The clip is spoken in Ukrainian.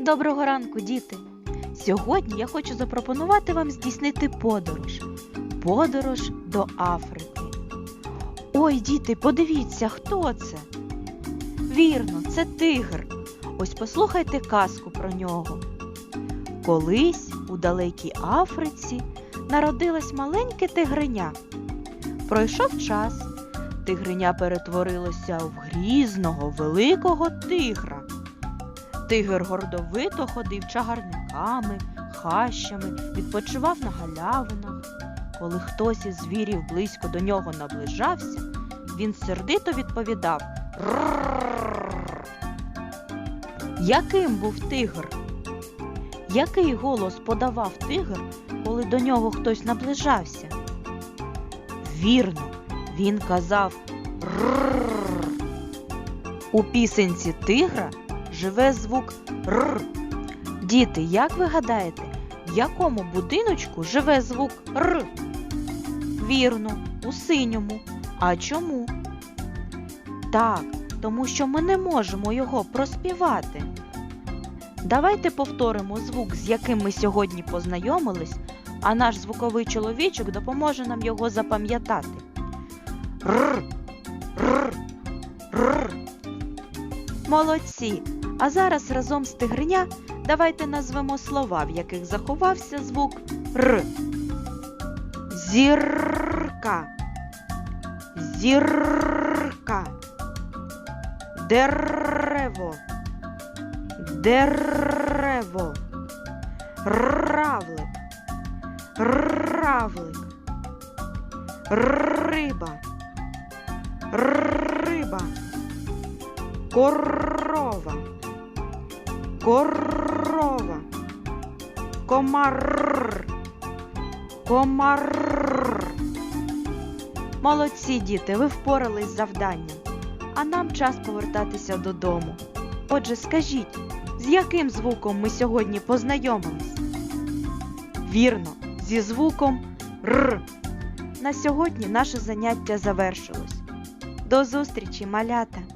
Доброго ранку, діти! Сьогодні я хочу запропонувати вам здійснити подорож. Подорож до Африки. Ой, діти, подивіться, хто це? Вірно, це тигр. Ось послухайте казку про нього. Колись у далекій Африці народилось маленьке тигриня. Пройшов час. Тигриня перетворилося в грізного великого тигра. Тигр гордовито ходив чагарниками, хащами, відпочивав на галявинах. Коли хтось із звірів близько до нього наближався, він сердито відповідав «Ррррррр». Яким був тигр? Який голос подавав тигр, коли до нього хтось наближався? Вірно, він казав «Рррррр». У пісенці тигра живе звук Р. Діти, як ви гадаєте, в якому будиночку живе звук Р? Вірно, у синьому. А чому? Так, тому що ми не можемо його проспівати. Давайте повторимо звук, з яким ми сьогодні познайомились, а наш звуковий чоловічок допоможе нам його запам'ятати. Р. Р. Р. Молодці! А зараз разом з тигриня давайте назвемо слова, в яких заховався звук Р. Зірка. Зірка. Дерево. Дерево. Равлик. Равлик. Риба. Риба. Корова. Корова. Комар. Комар. Молодці діти, ви впорались з завданням. А нам час повертатися додому. Отже, скажіть, з яким звуком ми сьогодні познайомились? Вірно, зі звуком Р. На сьогодні наше заняття завершилось. До зустрічі, малята!